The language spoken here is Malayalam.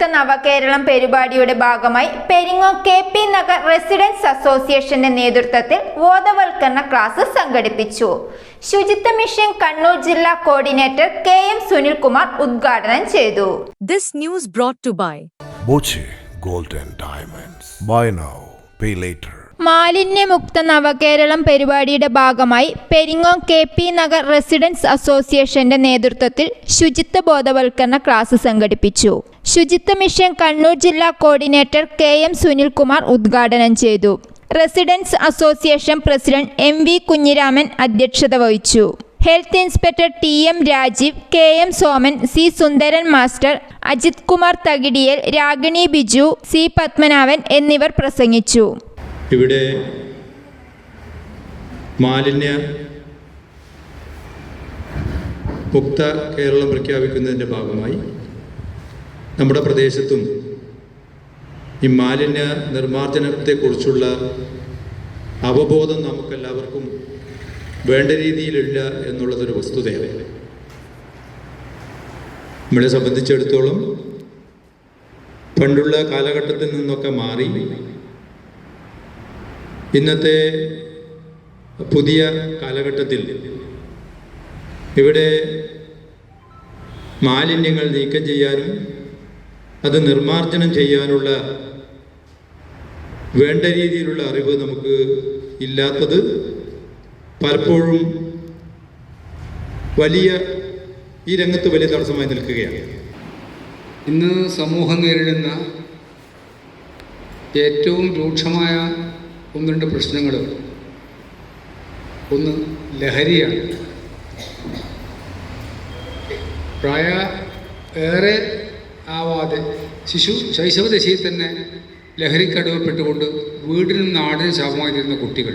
മുക്ത നവകേരളം പരിപാടിയുടെ ഭാഗമായി Peringom K P Nagar residents അസോസിയേഷന്റെ നേതൃത്വത്തിൽ ബോധവൽക്കരണ ക്ലാസ് സംഘടിപ്പിച്ചു ശുചിത്വ മിഷൻ കണ്ണൂർ ജില്ലാ കോർഡിനേറ്റർ കെ എം സുനിൽകുമാർ ഉദ്ഘാടനം ചെയ്തു this news brought to by Boche golden diamonds Diamonds. Buy now, pay later. മാലിന്യമുക്ത നവകേരളം പരിപാടിയുടെ ഭാഗമായി Peringom K P Nagar residents അസോസിയേഷന്റെ നേതൃത്വത്തിൽ ശുചിത്വ ബോധവൽക്കരണ ക്ലാസ് സംഘടിപ്പിച്ചു. ശുചിത്വ മിഷൻ കണ്ണൂർ ജില്ലാ കോർഡിനേറ്റർ കെ എം സുനിൽകുമാർ ഉദ്ഘാടനം ചെയ്തു. Residents association president M V Kunhiraman അധ്യക്ഷത വഹിച്ചു. Health inspector T M Rajeev K M Soman C Sundaran master Ajith Kumar Thakidiyil Ragini Biju C Padmanabhan എന്നിവർ പ്രസംഗിച്ചു. ഇവിടെ മാലിന്യ മുക്ത കേരളം പ്രഖ്യാപിക്കുന്നതിന്റെ ഭാഗമായി നമ്മുടെ പ്രദേശത്തും ഈ മാലിന്യ നിർമ്മാർജനത്തെക്കുറിച്ചുള്ള അവബോധം നമുക്കെല്ലാവർക്കും വേണ്ട രീതിയിലില്ല എന്നുള്ളതൊരു വസ്തുതയാണ് നമ്മളെ സംബന്ധിച്ചിടത്തോളം പണ്ടുള്ള കാലഘട്ടത്തിൽ നിന്നൊക്കെ മാറി ഇന്നത്തെ പുതിയ കാലഘട്ടത്തിൽ ഇവിടെ മാലിന്യങ്ങൾ നീക്കം ചെയ്യാനും അത് നിർമാർജനം ചെയ്യാനുള്ള വേണ്ട രീതിയിലുള്ള അറിവ് നമുക്ക് ഇല്ലാത്തത് പലപ്പോഴും വലിയ ഈ രംഗത്ത് വലിയ തടസ്സമായി നിൽക്കുകയാണ്. ഇന്ന് സമൂഹം നേരിടുന്ന ഏറ്റവും രൂക്ഷമായ ഒന്ന് രണ്ട് പ്രശ്നങ്ങൾ. ഒന്ന് ലഹരിയാണ്. പ്രായ ഏറെ ആവാതെ ശിശു ശൈശവദശയിൽ തന്നെ ലഹരിക്കടുവപ്പെട്ടുകൊണ്ട് വീടിനും നാടിനും ശാപമായി തീരുന്ന കുട്ടികൾ.